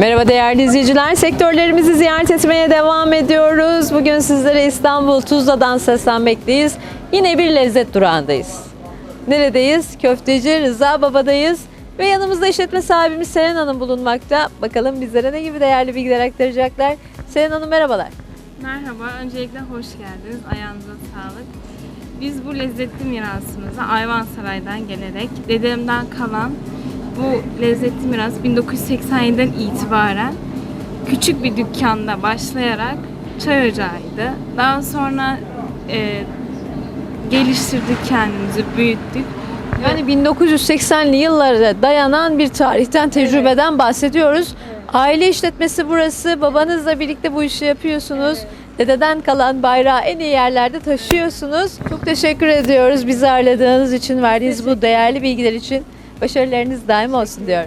Merhaba değerli izleyiciler. Sektörlerimizi ziyaret etmeye devam ediyoruz. Bugün sizlere İstanbul Tuzla'dan seslenmekteyiz. Yine bir lezzet durağındayız. Neredeyiz? Köfteci Rıza Baba'dayız. Ve yanımızda işletme sahibimiz Selen Hanım bulunmakta. Bakalım bizlere ne gibi değerli bilgiler aktaracaklar. Selen Hanım merhabalar. Merhaba, öncelikle hoş geldiniz. Ayağınıza sağlık. Biz bu lezzetli mirasımızı Ayvansaray'dan gelerek dedemden kalan bu lezzetli miras 1987'den itibaren küçük bir dükkanda başlayarak çay ocağıydı. Daha sonra e, geliştirdik kendimizi, büyüttük. Yani 1980'li yıllara dayanan bir tarihten, tecrübeden bahsediyoruz. Aile işletmesi burası. Babanızla birlikte bu işi yapıyorsunuz. Dededen kalan bayrağı en iyi yerlerde taşıyorsunuz. Çok teşekkür ediyoruz bizi ağırladığınız için, verdiğiniz bu değerli bilgiler için. Başarılarınız daim olsun diyorum.